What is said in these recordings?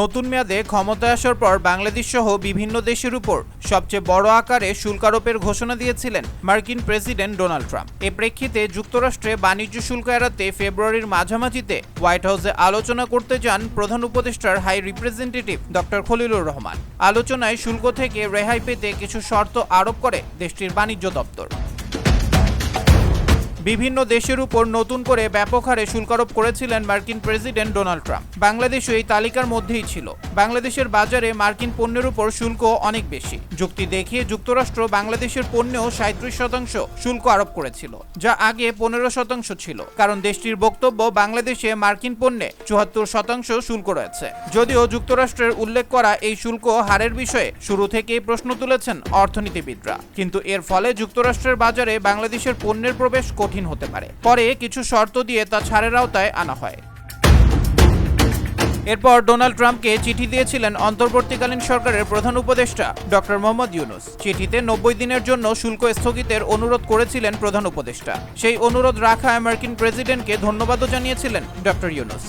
নতুন মেয়াদে ক্ষমতায় আসার পর বাংলাদেশ সহ বিভিন্ন দেশের উপর সবচেয়ে বড় আকারে শুল্ক আরোপের ঘোষণা দিয়েছিলেন মার্কিন প্রেসিডেন্ট ডোনাল্ড ট্রাম্প। এ প্রেক্ষিতে যুক্তরাষ্ট্রে বাণিজ্য শুল্ক এড়াতে ফেব্রুয়ারির মাঝামাঝিতে হোয়াইট হাউসে আলোচনা করতে যান প্রধান উপদেষ্টার high representative doctor Khalilur Rahman. আলোচনায় শুল্ক থেকে রেহাই পেতে কিছু শর্ত আরোপ করে দেশটির বাণিজ্য দপ্তর। বিভিন্ন দেশের উপর নতুন করে ব্যাপক হারে শুল্ক আরোপ করেছিলেন মার্কিন প্রেসিডেন্ট ডোনাল্ড ট্রাম্প। বাংলাদেশও এই তালিকার মধ্যেই ছিল। বাংলাদেশের বাজারে মার্কিন পণ্যের উপর শুল্ক অনেক বেশি। যুক্তি দেখিয়ে যুক্তরাষ্ট্র বাংলাদেশের পণ্যেও সাঁত্রিশ শতাংশ শুল্ক আরোপ করেছিল, যা আগে পনেরো শতাংশ ছিল। কারণ দেশটির বক্তব্য, বাংলাদেশে মার্কিন পণ্যে চুয়াত্তর শতাংশ শুল্ক রয়েছে। যদিও যুক্তরাষ্ট্রের উল্লেখ করা এই শুল্ক হারের বিষয়ে শুরু থেকেই প্রশ্ন তুলেছেন অর্থনীতিবিদরা। কিন্তু এর ফলে যুক্তরাষ্ট্রের বাজারে বাংলাদেশের পণ্যের প্রবেশ কঠিন হতে পারে। পরে কিছু শর্ত দিয়ে তা ছাড়ের আওতায় আনা হয়। এরপর ডোনাল্ড ট্রাম্পকে চিঠি দিয়েছিলেন অন্তর্বর্তীকালীন সরকারের প্রধান উপদেষ্টা ডক্টর মোহাম্মদ ইউনুস। চিঠিতে নব্বই দিনের জন্য শুল্ক স্থগিতের অনুরোধ করেছিলেন প্রধান উপদেষ্টা। সেই অনুরোধ রাখা আমেরিকান প্রেসিডেন্টকে ধন্যবাদও জানিয়েছিলেন ডক্টর ইউনুস।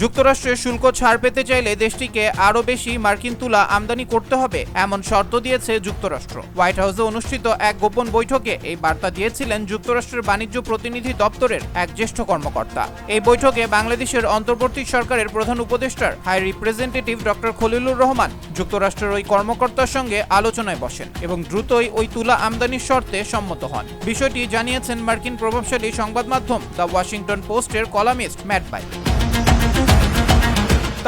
যুক্তরাষ্ট্রের শুল্ক ছাড় পেতে চাইলে দেশটিকে আরও বেশি মার্কিন তুলা আমদানি করতে হবে, এমন শর্ত দিয়েছে যুক্তরাষ্ট্র। হোয়াইট হাউসে অনুষ্ঠিত এক গোপন বৈঠকে এই বার্তা দিয়েছিলেন যুক্তরাষ্ট্রের বাণিজ্য প্রতিনিধি দপ্তরের এক জ্যেষ্ঠ কর্মকর্তা। এই বৈঠকে বাংলাদেশের অন্তর্বর্তী সরকারের প্রধান উপদেষ্টার high representative doctor Khalilur Rahman যুক্তরাষ্ট্রের ওই কর্মকর্তার সঙ্গে আলোচনায় বসেন এবং দ্রুতই ওই তুলা আমদানির শর্তে সম্মত হন। বিষয়টি জানিয়েছেন মার্কিন প্রভাবশালী সংবাদ মাধ্যম দ্য ওয়াশিংটন পোস্টের কলামিস্ট ম্যাট বাই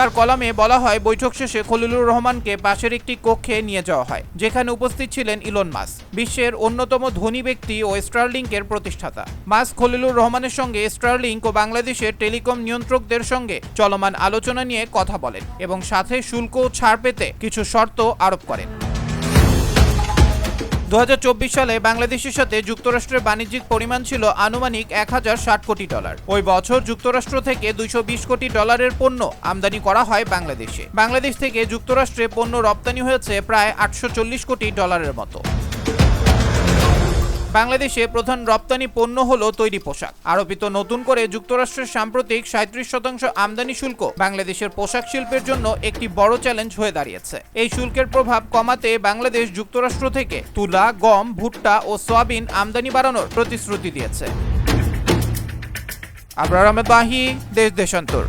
তার কলামে বলা হয়, বৈঠক শেষে খলিলুর রহমানকে পাশের একটি কক্ষে নিয়ে যাওয়া হয়, যেখানে উপস্থিত ছিলেন ইলন মাস, বিশ্বের অন্যতম ধনী ব্যক্তি ও স্টারলিংকের প্রতিষ্ঠাতা। মাস খলিলুর রহমানের সঙ্গে স্টারলিংক ও বাংলাদেশের টেলিকম নিয়ন্ত্রকদের সঙ্গে চলমান আলোচনা নিয়ে কথা বলেন এবং সাথে শুল্ক ছাড় পেতে কিছু শর্ত আরোপ করেন। দু হাজার চব্বিশ সালে বাংলাদেশের সাথে যুক্তরাষ্ট্রের বাণিজ্যিক পরিমাণ ছিল আনুমানিক এক হাজার ষাট কোটি ডলার। ওই বছর যুক্তরাষ্ট্র থেকে দুইশো বিশ কোটি ডলারের পণ্য আমদানি করা হয় বাংলাদেশে। বাংলাদেশ থেকে যুক্তরাষ্ট্রে পণ্য রপ্তানি হয়েছে প্রায় আটশো চল্লিশ কোটি ডলারের মতো। বাংলাদেশে প্রধান রপ্তানি পণ্য হলো তৈরি পোশাক। আরোপিত নতুন করে যুক্তরাষ্ট্রের সাম্প্রতিক সাঁত্রিশ শতাংশ আমদানি শুল্ক বাংলাদেশের পোশাক শিল্পের জন্য একটি বড় চ্যালেঞ্জ হয়ে দাঁড়িয়েছে। এই শুল্কের প্রভাব কমাতে বাংলাদেশ যুক্তরাষ্ট্র থেকে তুলা, গম, ভুট্টা ও সয়াবিন আমদানি বাড়ানোর প্রতিশ্রুতি দিয়েছে। আবরার আহমেদ বাহি, দেশ দেশান্তর।